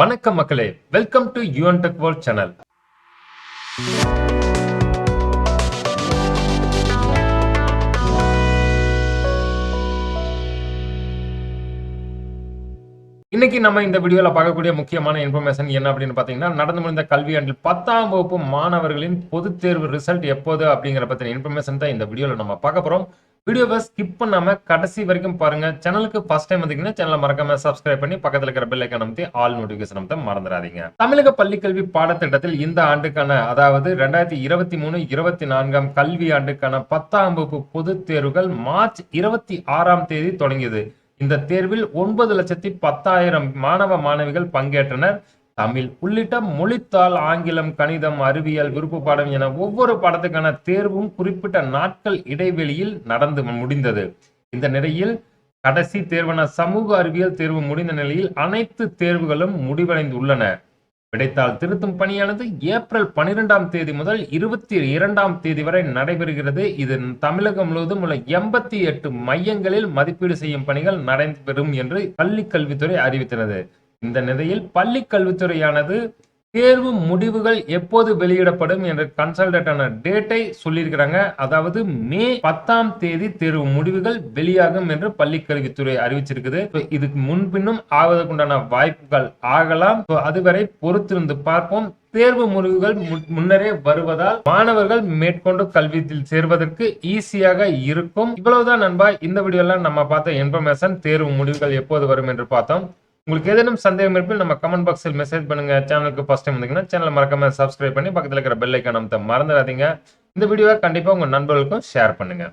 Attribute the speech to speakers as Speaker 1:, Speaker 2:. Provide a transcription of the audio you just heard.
Speaker 1: வணக்கம் மக்களே. Welcome to UN tech world channel இன்னைக்கு நம்ம இந்த வீடியோல பார்க்கக்கூடிய முக்கியமான இன்ஃபர்மேஷன் என்ன அப்படின்னு பார்த்தீங்கன்னா நடந்து முடிந்த கல்வியாண்டில் பத்தாம் வகுப்பு மாணவர்களின் பொதுத் தேர்வு ரிசல்ட் எப்போது அப்படிங்கிற பத்தின இன்ஃபர்மேஷன் தான் இந்த வீடியோல நம்ம பார்க்க போறோம். வீடியோவை ஸ்கிப் பண்ணாமல் கடைசி வரைக்கும் பாருங்க. சேனலுக்கு ஃபர்ஸ்ட் டைம் வந்தீங்கன்னா சேனலை மறக்காம சப்ஸ்கிரைப் பண்ணி பக்கத்துல இருக்கிற பெல் ஐக்கான் அமைத்து ஆல் நோட்டிஃபிகேஷன் அமைத்த மறந்துடாதீங்க. தமிழக பள்ளிக்கல்வி பாடத்திட்டத்தில் இந்த ஆண்டுக்கான அதாவது ரெண்டாயிரத்தி இருபத்தி மூணு இருபத்தி நான்காம் கல்வி ஆண்டுக்கான பத்தாம் வகுப்பு பொதுத் தேர்வுகள் மார்ச் இருபத்தி ஆறாம் தேதி தொடங்கியது. இந்த தேர்வில் ஒன்பது லட்சத்தி பத்தாயிரம் மாணவ மாணவிகள் பங்கேற்றனர். தமிழ். உள்ளிட்ட மொழித்தாள் ஆங்கிலம் கணிதம் அறிவியல் விருப்ப பாடம் என ஒவ்வொரு பாடத்துக்கான தேர்வும் குறிப்பிட்ட நாட்கள் இடைவெளியில் நடந்து முடிந்தது. இந்த நிலையில் கடைசி தேர்வான சமூக அறிவியல் தேர்வு முடிந்த நிலையில் அனைத்து தேர்வுகளும் முடிவடைந்துள்ளன. விடைத்தாள் திருத்தும் பணியானது ஏப்ரல் பனிரெண்டாம் தேதி முதல் இருபத்தி இரண்டாம் தேதி வரை நடைபெறுகிறது. இது தமிழகம் முழுவதும் உள்ள எண்பத்தி எட்டு மையங்களில் மதிப்பீடு செய்யும் பணிகள் நடைபெறும் என்று பள்ளி கல்வித்துறை அறிவித்தது இந்த நிலையில் பள்ளி கல்வித்துறையானது தேர்வு முடிவுகள் எப்போது வெளியிடப்படும் என்ற கன்சல்டன்டான டேட்டை சொல்லியிருக்கிறாங்க. அதாவது மே பத்தாம் தேதி தேர்வு முடிவுகள் வெளியாகும் என்று பள்ளி கல்வித்துறை அறிவிச்சிருக்குது. இதுக்கு முன்பின்னும் ஆவதற்குண்டான வாய்ப்புகள் ஆகலாம். அதுவரை பொறுத்திருந்து பார்ப்போம். தேர்வு முடிவுகள் முன்னரே வருவதால் மாணவர்கள் மேற்கொண்டு கல்வியில் சேர்வதற்கு ஈஸியாக இருக்கும். இவ்வளவுதான் நண்பா. இந்த வீடியோல நம்ம பார்த்த இன்ஃபர்மேஷன் தேர்வு முடிவுகள் எப்போது வரும் என்று பார்த்தோம். உங்களுக்கு ஏதேனும் சந்தேகம் இருப்பில் நம்ம கமெண்ட் பாக்ஸில் மெசேஜ் பண்ணுங்க. சேனலுக்கு ஃபர்ஸ்ட் டைம் வந்தீங்கன்னா சேனலை மறக்காம சப்ஸ்கிரைப் பண்ணி பக்கத்தில் இருக்கிற பெல் ஐக்கான் அமைத்த மறந்துடாதீங்க. இந்த வீடியோவை கண்டிப்பாக உங்கள் நண்பர்களுக்கும் ஷேர் பண்ணுங்கள்